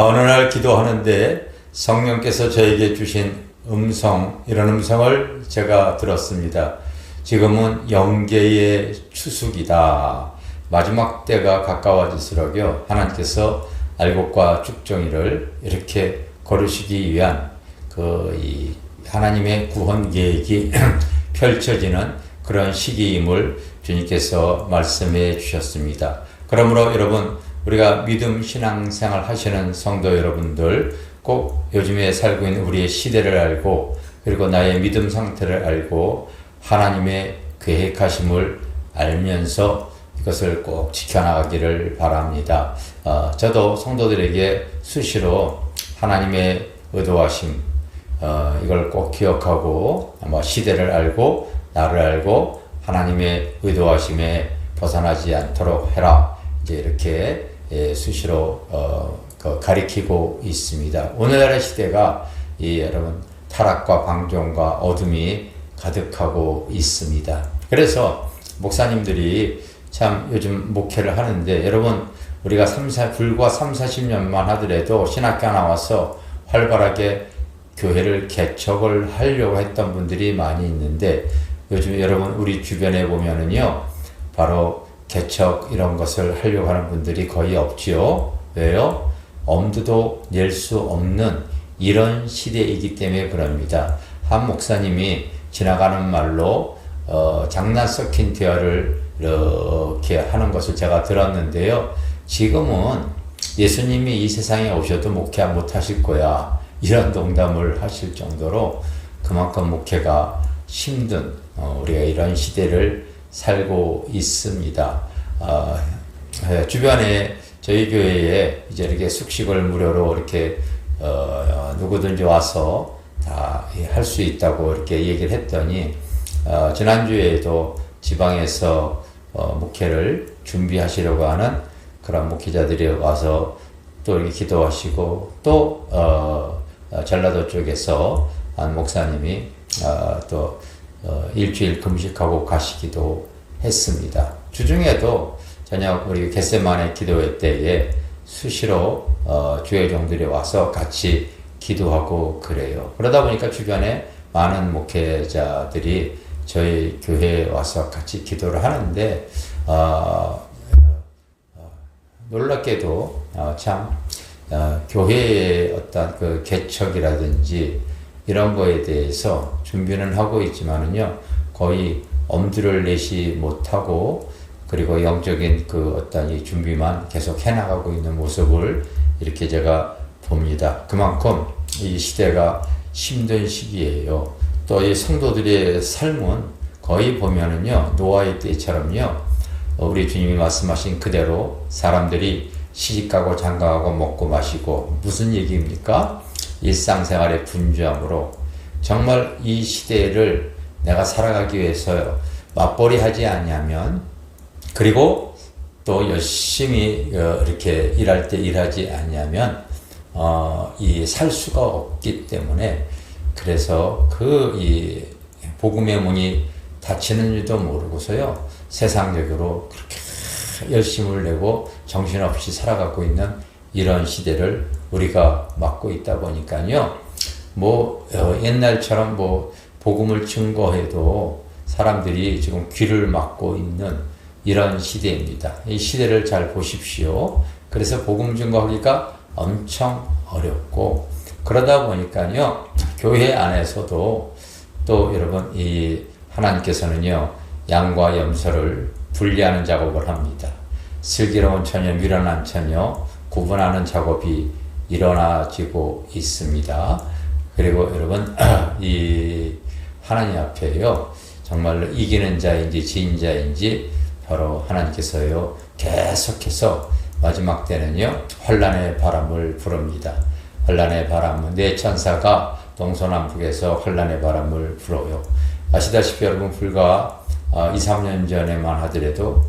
아, 어느 날 기도하는데 성령께서 저에게 주신 음성, 이런 음성을 제가 들었습니다. 지금은 영계의 추수기다. 마지막 때가 가까워질수록요, 하나님께서 알곡과 쭉정이를 이렇게 거르시기 위한 그, 이, 하나님의 구원 계획이 펼쳐지는 그런 시기임을 주님께서 말씀해 주셨습니다. 그러므로 여러분, 우리가 믿음 신앙생활 하시는 성도 여러분들 꼭 요즘에 살고 있는 우리의 시대를 알고 그리고 나의 믿음 상태를 알고 하나님의 계획하심을 알면서 이것을 꼭 지켜나가기를 바랍니다. 어, 저도 성도들에게 수시로 하나님의 의도하심, 어, 이걸 꼭 기억하고 아마 시대를 알고 나를 알고 하나님의 의도하심에 벗어나지 않도록 해라. 이제 이렇게 예, 수시로 어, 그 가리키고 있습니다. 오늘날의 시대가 이 여러분 타락과 방종과 어둠이 가득하고 있습니다. 그래서 목사님들이 참 요즘 목회를 하는데 여러분 우리가 3, 4, 불과 3, 40년만 하더라도 신학교 나와서 활발하게 교회를 개척을 하려고 했던 분들이 많이 있는데 요즘 여러분 우리 주변에 보면은요 바로 개척 이런 것을 하려고 하는 분들이 거의 없지요. 왜요? 엄두도 낼 수 없는 이런 시대이기 때문에 그럽니다. 한 목사님이 지나가는 말로 어, 장난 섞인 대화를 이렇게 하는 것을 제가 들었는데요. 지금은 예수님이 이 세상에 오셔도 목회 못 하실 거야. 이런 농담을 하실 정도로 그만큼 목회가 힘든 어, 우리가 이런 시대를 살고 있습니다. 어, 주변에 저희 교회에 이제 이렇게 숙식을 무료로 이렇게 어, 누구든지 와서 다 할 수 있다고 이렇게 얘기를 했더니 어, 지난주에도 지방에서 어, 목회를 준비하시려고 하는 그런 목회자들이 와서 또 이렇게 기도하시고 또 어, 어 전라도 쪽에서 한 목사님이 어, 또 어, 일주일 금식하고 가시기도 했습니다. 주중에도 저녁 우리 겟세만의 기도회 때에 수시로 어, 주의 종들이 와서 같이 기도하고 그래요. 그러다 보니까 주변에 많은 목회자들이 저희 교회에 와서 같이 기도를 하는데 어, 어, 놀랍게도 어, 참 어, 교회의 어떤 그 개척이라든지 이런 거에 대해서 준비는 하고 있지만은요 거의 엄두를 내지 못하고 그리고 영적인 그 어떤 이 준비만 계속 해나가고 있는 모습을 이렇게 제가 봅니다. 그만큼 이 시대가 힘든 시기예요. 또 이 성도들의 삶은 거의 보면은요, 노아의 때처럼요, 우리 주님이 말씀하신 그대로 사람들이 시집가고 장가가고 먹고 마시고 무슨 얘기입니까? 일상생활의 분주함으로 정말 이 시대를 내가 살아가기 위해서 맞벌이 하지 않냐면 그리고 또 열심히 어, 이렇게 일할 때 일하지 않냐면 어, 이 살 수가 없기 때문에 그래서 그 이 복음의 문이 닫히는 줄도 모르고서요 세상적으로 그렇게 열심을 내고 정신없이 살아가고 있는 이런 시대를 우리가 맞고 있다 보니까요 뭐 어, 옛날처럼 뭐 복음을 증거해도 사람들이 지금 귀를 막고 있는 이런 시대입니다. 이 시대를 잘 보십시오. 그래서 복음 증거하기가 엄청 어렵고 그러다 보니까요 교회 안에서도 또 여러분 이 하나님께서는요 양과 염소를 분리하는 작업을 합니다. 슬기로운 처녀, 미련한 처녀 구분하는 작업이 일어나지고 있습니다. 그리고 여러분 이 하나님 앞에요 정말로 이기는 자인지 진 자인지 바로 하나님께서요 계속해서 마지막 때는요 환란의 바람을 부릅니다. 환란의 바람은 네 천사가 동서남북에서 환란의 바람을 불어요. 아시다시피 여러분 불과 2, 아, 3년 전에만 하더라도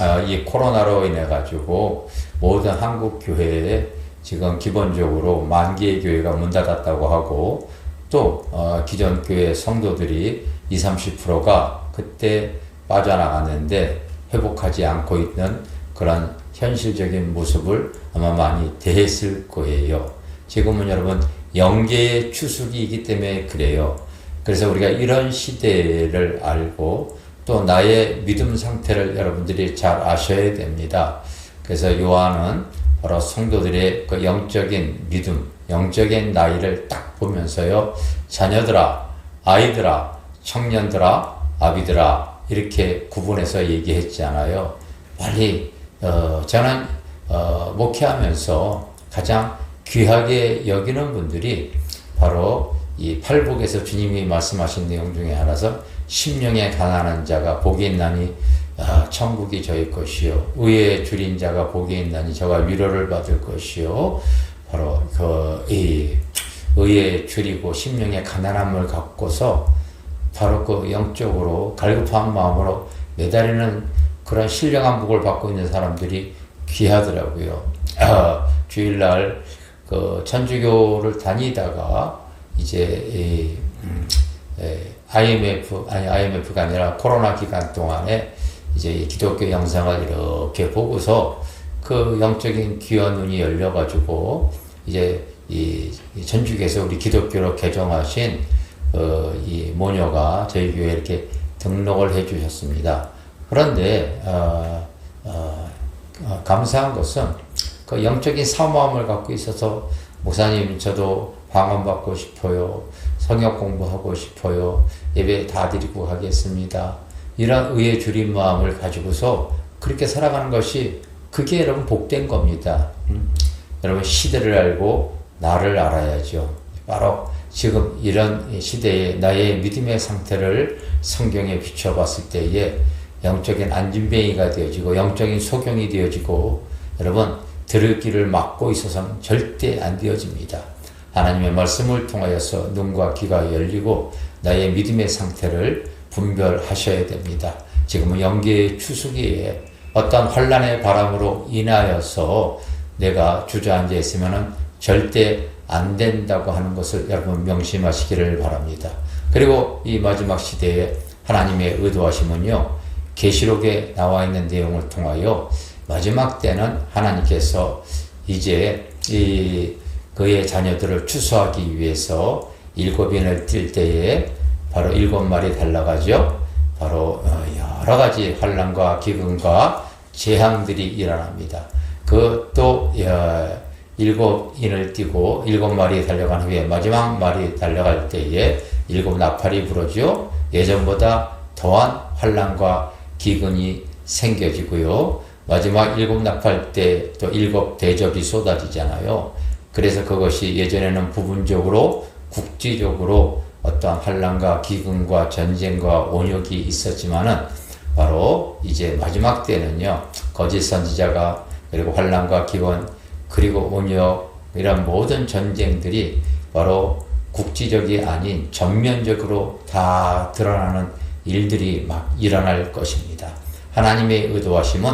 아, 이 코로나로 인해 가지고 모든 한국 교회에 지금 기본적으로 만 개의 교회가 문 닫았다고 하고 또 어, 기존 교회 성도들이 20, 30%가 그때 빠져나갔는데 회복하지 않고 있는 그런 현실적인 모습을 아마 많이 대했을 거예요. 지금은 여러분 영계의 추수기이기 때문에 그래요. 그래서 우리가 이런 시대를 알고 또 나의 믿음 상태를 여러분들이 잘 아셔야 됩니다. 그래서 요한은 바로 성도들의 그 영적인 믿음, 영적인 나이를 딱 보면서요, 자녀들아, 아이들아, 청년들아, 아비들아, 이렇게 구분해서 얘기했잖아요. 빨리, 어, 저는, 어, 목회하면서 가장 귀하게 여기는 분들이 바로 이 팔복에서 주님이 말씀하신 내용 중에 하나서 심령에 가난한 자가 복이 있나니 아, 천국이 저희 것이요 의에 줄인 자가 복이 있나니 저가 위로를 받을 것이요 바로 그이 의에 줄이고 심령에 가난함을 갖고서 바로 그 영적으로 갈급한 마음으로 매달리는 그런 신령한 복을 받고 있는 사람들이 귀하더라고요. 아, 주일날 그 천주교를 다니다가 이제 이, 음, 에, IMF 아니 IMF가 아니라 코로나 기간 동안에 이제 기독교 영상을 이렇게 보고서 그 영적인 귀한 눈이 열려가지고 이제 이, 이 전주교에서 우리 기독교로 개종하신 어, 이 모녀가 저희 교회에 이렇게 등록을 해주셨습니다. 그런데 어, 어, 어, 감사한 것은 그 영적인 사모함을 갖고 있어서 목사님 저도 방언 받고 싶어요. 성역 공부하고 싶어요. 예배 다 드리고 가겠습니다. 이런 의에 줄인 마음을 가지고서 그렇게 살아가는 것이 그게 여러분 복된 겁니다. 음? 여러분 시대를 알고 나를 알아야죠. 바로 지금 이런 시대에 나의 믿음의 상태를 성경에 비춰봤을 때에 영적인 안진뱅이가 되어지고 영적인 소경이 되어지고 여러분 들을 길을 막고 있어서는 절대 안 되어집니다. 하나님의 말씀을 통하여서 눈과 귀가 열리고 나의 믿음의 상태를 분별하셔야 됩니다. 지금은 영계의 추수기에 어떤 환란의 바람으로 인하여서 내가 주저앉아 있으면 절대 안 된다고 하는 것을 여러분 명심하시기를 바랍니다. 그리고 이 마지막 시대에 하나님의 의도하심은요. 계시록에 나와 있는 내용을 통하여 마지막 때는 하나님께서 이제 이 그의 자녀들을 추수하기 위해서 일곱인을 뛸 때에 바로 일곱 마리 달라가죠. 바로 어, 여러 가지 환란과 기근과 재앙들이 일어납니다. 그또 일곱 인을 띄고 일곱 마리 달려간 후에 마지막 마리 달려갈 때에 일곱 나팔이 불어죠. 예전보다 더한 환란과 기근이 생겨지고요. 마지막 일곱 나팔 때 또 일곱 대접이 쏟아지잖아요. 그래서 그것이 예전에는 부분적으로 국지적으로 어떠한 환란과 기근과 전쟁과 온역이 있었지만은 바로 이제 마지막 때는요 거짓 선지자가 그리고 환란과 기근 그리고 온역 이런 모든 전쟁들이 바로 국지적이 아닌 전면적으로 다 드러나는 일들이 막 일어날 것입니다. 하나님의 의도하심은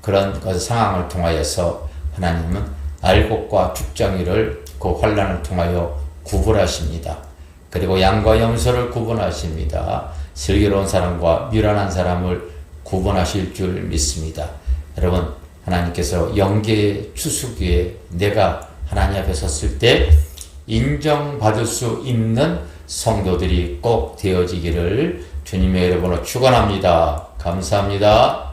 그런 그 상황을 통하여서 하나님은 알곡과 죽정이를 그 환란을 통하여 구분하십니다. 그리고 양과 염소를 구분하십니다. 슬기로운 사람과 미련한 사람을 구분하실 줄 믿습니다. 여러분, 하나님께서 영계의 추수기에 내가 하나님 앞에 섰을 때 인정받을 수 있는 성도들이 꼭 되어지기를 주님의 이름으로 축원합니다. 감사합니다.